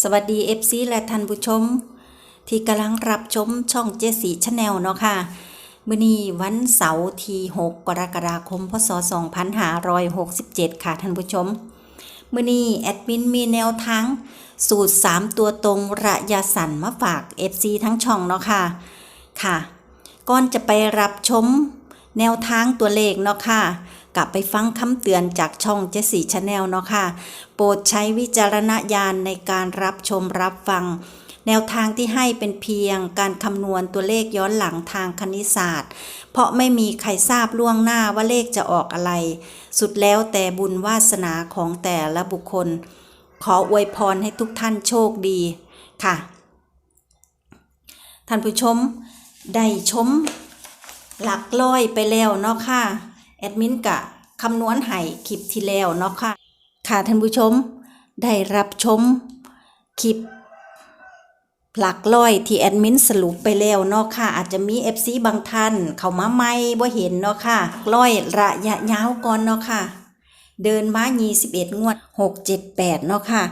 สวัสดี FC และท่านผู้ชม ที่กำลังรับชมช่องเจสีชาแนลเนาะค่ะมื้อนี้วันเสาร์ที่ 6 กรกฎาคม พศ 2567 ค่ะท่านผู้ชมมื้อนี้แอดมินมีแนวทางสูตร 3 ตัวตรงระยะสันมาฝาก FC ทั้งช่องเนาะค่ะค่ะ ก่อนจะไปรับชมแนวทางตัวเลขเนาะค่ะ กลับไปฟังคำเตือนจากช่องเจสีชาแนลเนาะค่ะ โปรดใช้วิจารณญาณในการรับชมรับฟัง แนวทางที่ให้เป็นเพียงการคำนวณตัวเลขย้อนหลังทางคณิตศาสตร์ เพราะไม่มีใครทราบล่วงหน้าว่าเลขจะออกอะไร สุดแล้วแต่บุญวาสนาของแต่ละบุคคล ขออวยพรให้ทุกท่านโชคดีค่ะ ท่านผู้ชมได้ชมหลักร้อยไปแล้วเนาะค่ะ แอดมินกะคำนวณให้คลิปที่แล้วเนาะค่ะ ค่ะท่านผู้ชมได้รับชมคลิปหลักร้อยที่แอดมินสรุปไปแล้วเนาะค่ะ อาจจะมี FC บางท่านเข้ามาใหม่บ่เห็นเนาะค่ะร้อยระยะยาวก่อนเนาะค่ะ เดินมา21 งวด 678 เนาะค่ะ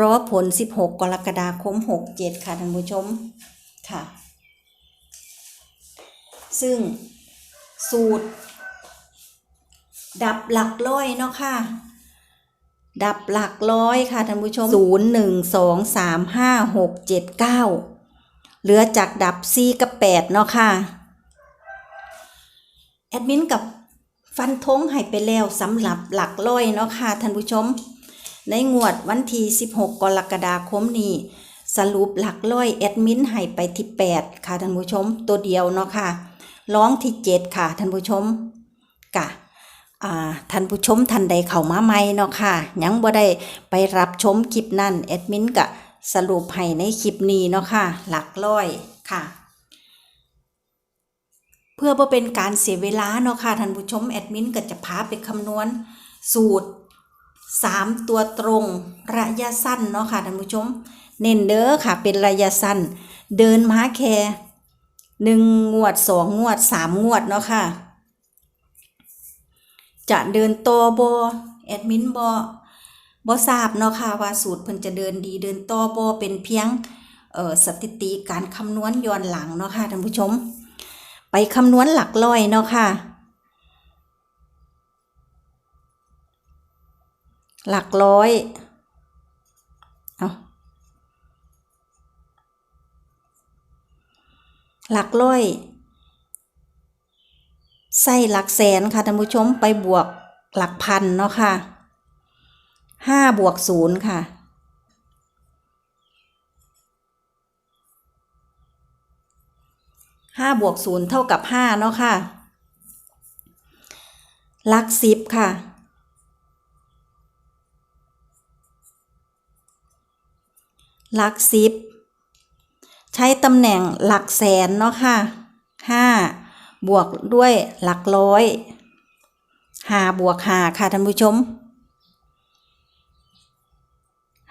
รอผล 16 กรกฎาคม 67 ค่ะท่านผู้ชมค่ะ ซึ่งสูตร ดับหลักร้อยเนาะค่ะ ดับหลักร้อยค่ะท่านผู้ชมศูนย์หนึ่งสองสามห้าหกเจ็ดเก้าเหลือจากดับซีกับแปดเนาะค่ะ แอดมินกับฟันธงให้ไปแล้วสำหรับหลักร้อยเนาะค่ะท่านผู้ชม ในงวดวันที่16 กรกฎาคมนี้สรุปหลักร้อยแอดมินให้ไปที่ 8 ค่ะท่านผู้ชม ตัวเดียวเนาะค่ะร้องที่ 7 ค่ะท่านผู้ชมกะอ่า ท่านผู้ชมท่านใดเข้ามาใหม่เนาะค่ะ ยังบ่ได้ไปรับชมคลิปนั้นแอดมินก็สรุปให้ในคลิปนี้เนาะค่ะ หลักร้อยค่ะ เพื่อบ่เป็นการเสียเวลาเนาะค่ะท่านผู้ชมแอดมินก็จะพาไปคำนวณสูตร 3 ตัวตรงระยะสั้นเนาะค่ะท่านผู้ชม เน้นเด้อค่ะเป็นระยะสั้น เดินมาแค่หนึ่งงวดสองงวดสามงวดเนาะค่ะ จะเดินโตอบอแอดมินบอบอทราบเนาะค่ะว่าสูตรเพิ่นจะเดินดีเดินโตอบอเป็นเพียงเออสถิติการคำนวณย้อนหลังเนาะค่ะท่านผู้ชม ไปคำนวณหลักร้อยเนาะค่ะ หลักร้อยเอาหลักร้อย ใส่หลักแสนค่ะท่านผู้ชมไปบวกหลักพันเนาะค่ะห้าบวกศูนย์ค่ะ ห้าบวกศูนย์เท่ากับห้าเนาะค่ะหลักสิบค่ะ หลักสิบ ใช้ตำแหน่งหลักแสนเนาะค่ะห้า บวกด้วยหลักร้อยห้าบวกห้าค่ะท่านผู้ชม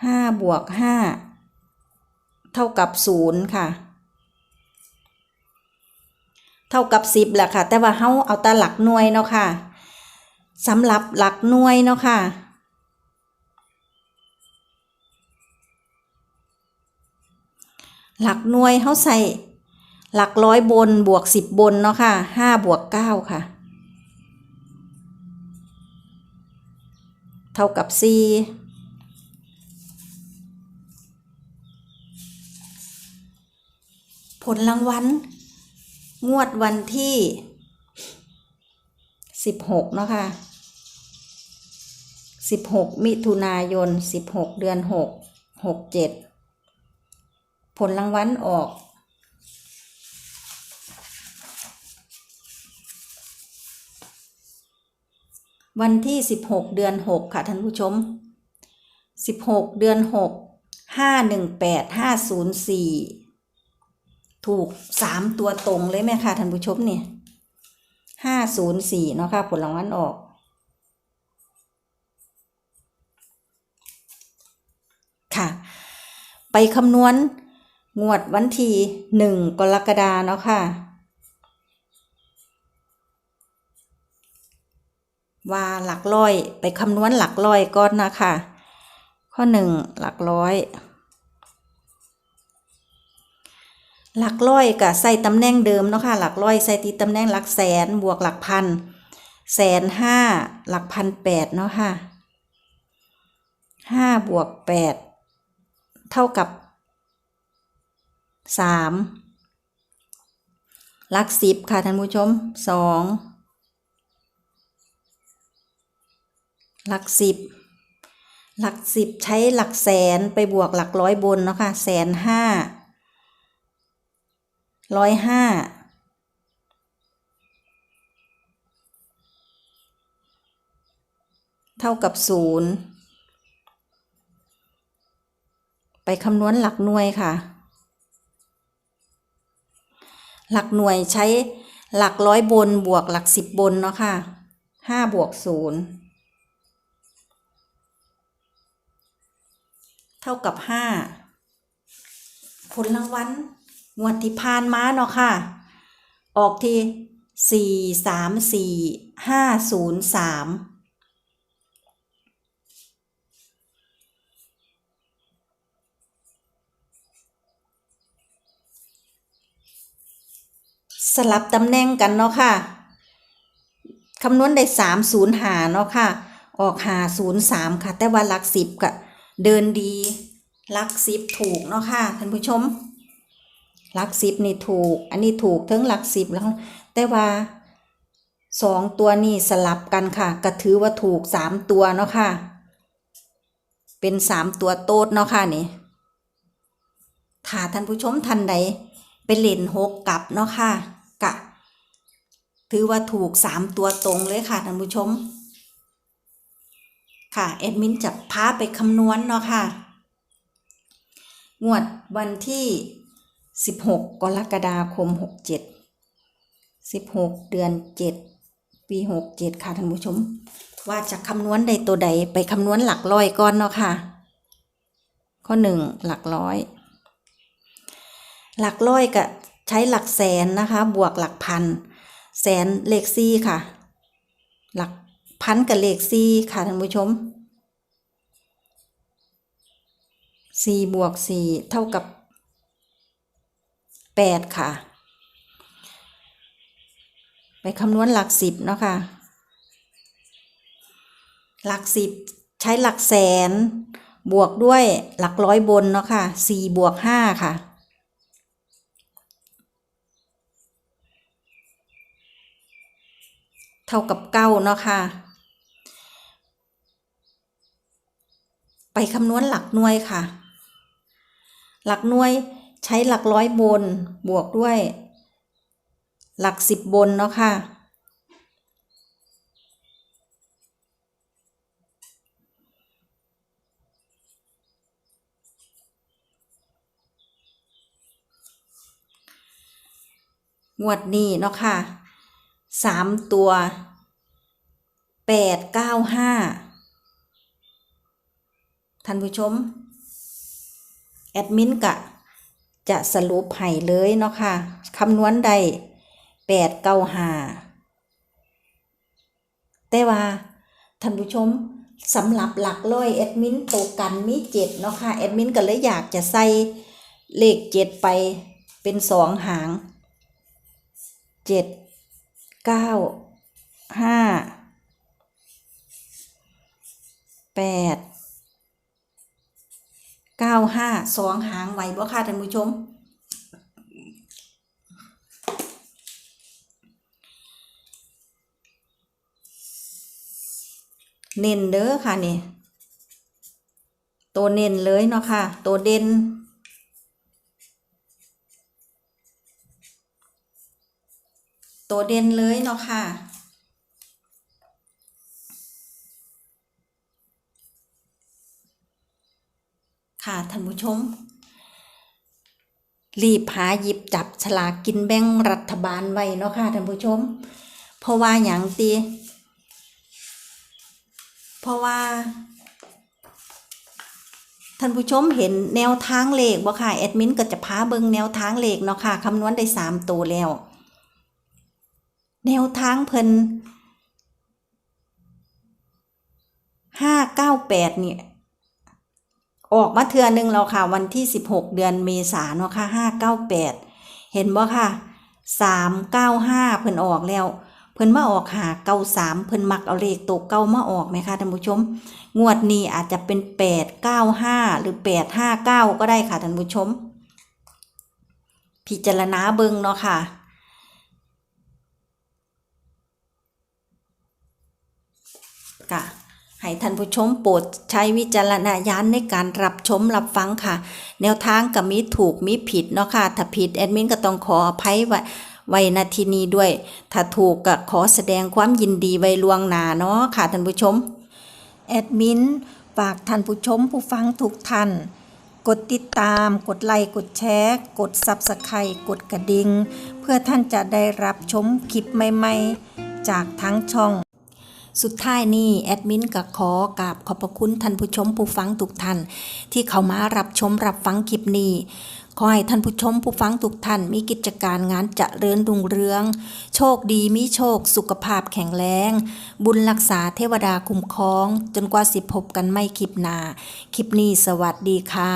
ห้าบวกห้าเท่ากับศูนย์ค่ะ เท่ากับสิบแหละค่ะ แต่ว่าเฮาเอาแต่หลักหน่วยเนาะค่ะสำหรับหลักหน่วยเนาะค่ะหลักหน่วยเขาใส่ หลักร้อยบนบวกสิบบนเนาะค่ะห้าบวกเก้าค่ะ เท่ากับสี่ผลรางวัลงวดวันที่สิบหกเนาะค่ะสิบหกมิถุนายนสิบหกเดือนหกหกเจ็ดผลรางวัลออก วันที่ 16 เดือน 6 ค่ะท่านผู้ชม 16 เดือน 6 518 504 ถูก 3 ตัวตรงเลยไหมคะท่านผู้ชมเนี่ย504 เนาะค่ะ ผลรางวัลออกค่ะ ไปคำนวณงวดวันที่หนึ่งกรกฎาเนาะค่ะ ว่าหลักร้อย ไปคำนวณหลักร้อยก่อนนะคะ ข้อหนึ่งหลักร้อย หลักร้อยกับใส่ตำแหน่งเดิมเนาะค่ะหลักร้อยใส่ตีตำแหน่งหลักแสนบวกหลักพันแสนห้าหลักพันแปดเนาะค่ะห้าบวกแปดเท่ากับสามหลักสิบค่ะท่านผู้ชมสอง หลักสิบ หลักสิบใช้หลักแสนไปบวกหลักร้อยบนเนาะค่ะแสนห้าร้อยห้าเท่ากับศูนย์ไปคำนวณหลักหน่วยค่ะ หลักหน่วยใช้หลักร้อยบนบวกหลักสิบบนเนาะค่ะห้าบวกศูนย์ เท่ากับห้าผลรางวัลงวดที่ผ่านมาเนาะค่ะ ออกทีสี่สามสี่ห้าศูนย์สามสลับตำแหน่งกันเนาะค่ะ คำนวณได้สามศูนย์หาเนาะค่ะ ออกหาศูนย์สามค่ะ แต่ว่าหลักสิบกะ เดินดีลักสิบถูกเนาะค่ะท่านผู้ชมลักสิบนี่ถูก อันนี้ถูกทั้งลักสิบแล้ว แต่ว่าสองตัวนี่สลับกันค่ะก็ถือว่าถูกสามตัวเนาะค่ะ เป็นสามตัวโต๊ดเนาะค่ะนี่ถ้าท่านผู้ชมท่านใดไปเล่นหกกลับเนาะค่ะกะถือว่าถูกสามตัวตรงเลยค่ะท่านผู้ชม ค่ะแอดมินจะพาไปคำนวณเนาะค่ะ งวดวันที่ 16 กรกฎาคม 67 16 เดือน 7 ปี 67 ค่ะท่านผู้ชม ว่าจะคำนวณใดตัวใดไปคำนวณหลักร้อยก่อนเนาะค่ะ ข้อ 1 หลักร้อย หลักร้อยก็ใช้หลักแสนนะคะ บวกหลักพัน แสนเลขซี่ค่ะ หลัก พันกับเลขซี่ค่ะท่านผู้ชมสี่บวกสี่เท่ากับแปดค่ะ ไปคำนวณหลักสิบเนาะค่ะ หลักสิบใช้หลักแสน บวกด้วยหลักร้อยบนเนาะค่ะสี่บวกห้าค่ะเท่ากับเก้าเนาะค่ะ ไปคำนวณหลักหน่วยค่ะ หลักหน่วยใช้หลักร้อยบนบวกด้วย หลักสิบบนเนาะค่ะ งวดนี้เนาะค่ะสามตัวแปดเก้าห้า ท่านผู้ชม แอดมินกะ จะสรุปให้เลยเนาะค่ะคำนวณได้แปดเก้าหาแต่ว่าท่านผู้ชมสำหรับหลักร้อยแอดมินโตกันมีเจ็ดเนาะค่ะแอดมินก็เลยอยากจะใส่เลขเจ็ดไปเป็นสองหางเจ็ดเก้าห้าแปด เก้าห้าสองหางไหวบ่ค่ะท่านผู้ชมเน้นเด้อค่ะนี่ตัวเน้นเลยเนาะค่ะ ตัวเด่นตัวเด่นเลยเนาะค่ะ ค่ะท่านผู้ชม รีบหาหยิบจับฉลากกินแบ่งรัฐบาลไว้เนาะค่ะท่านผู้ชม เพราะว่าอย่างตีเพราะว่าท่านผู้ชมเห็นแนวทางเลขบ่ค่ะแอดมินก็จะพาเบิงแนวทางเลขเนาะค่ะคำนวณได้สามตัวแล้ว แนวทางเพิ่นห้าเก้าแปดเนี่ย ออกมาเทือหนึ่งแล้วค่ะ วันที่ 16 เดือนเมษาเนาะค่ะ598 เห็นบ่ค่ะสามเก้าห้าเพิ่นออกแล้ว เพิ่นมาออกหาเก้าสามเพิ่นมักเอาเลขตัวเก้ามาออกไหมคะท่านผู้ชม งวดนี้อาจจะเป็นแปดเก้าห้าหรือแปดห้าเก้าก็ได้ค่ะท่านผู้ชม พิจารณาเบิ่งเนาะค่ะกะ ให้ท่านผู้ชมโปรดใช้วิจารณญาณในการรับชมรับฟังค่ะ แนวทางก็มีถูกมีผิดเนาะค่ะ ถ้าผิดแอดมินก็ต้องขออภัยไว้ไว้นาทีนี้ด้วย ถ้าถูกก็ขอแสดงความยินดีไว้ลวงหนาเนาะค่ะท่านผู้ชม แอดมินฝากท่านผู้ชมผู้ฟังทุกท่าน กดติดตาม กดไลค์ กดแชร์ กด Subscribe กดกระดิ่ง เพื่อท่านจะได้รับชมคลิปใหม่ ๆ จากทั้งช่อง สุดท้ายนี้แอดมินก็ขอกราบขอบพระคุณท่านผู้ชมผู้ฟังทุกท่าน ที่เข้ามารับชมรับฟังคลิปนี้ขอให้ท่านผู้ชมผู้ฟังทุกท่านมีกิจการงานเจริญรุ่งเรือง โชคดีมีโชค สุขภาพแข็งแรง บุญรักษาเทวดาคุ้มครอง จนกว่าสิพบกันไม่คลิปหนาคลิปนี้สวัสดีค่ะ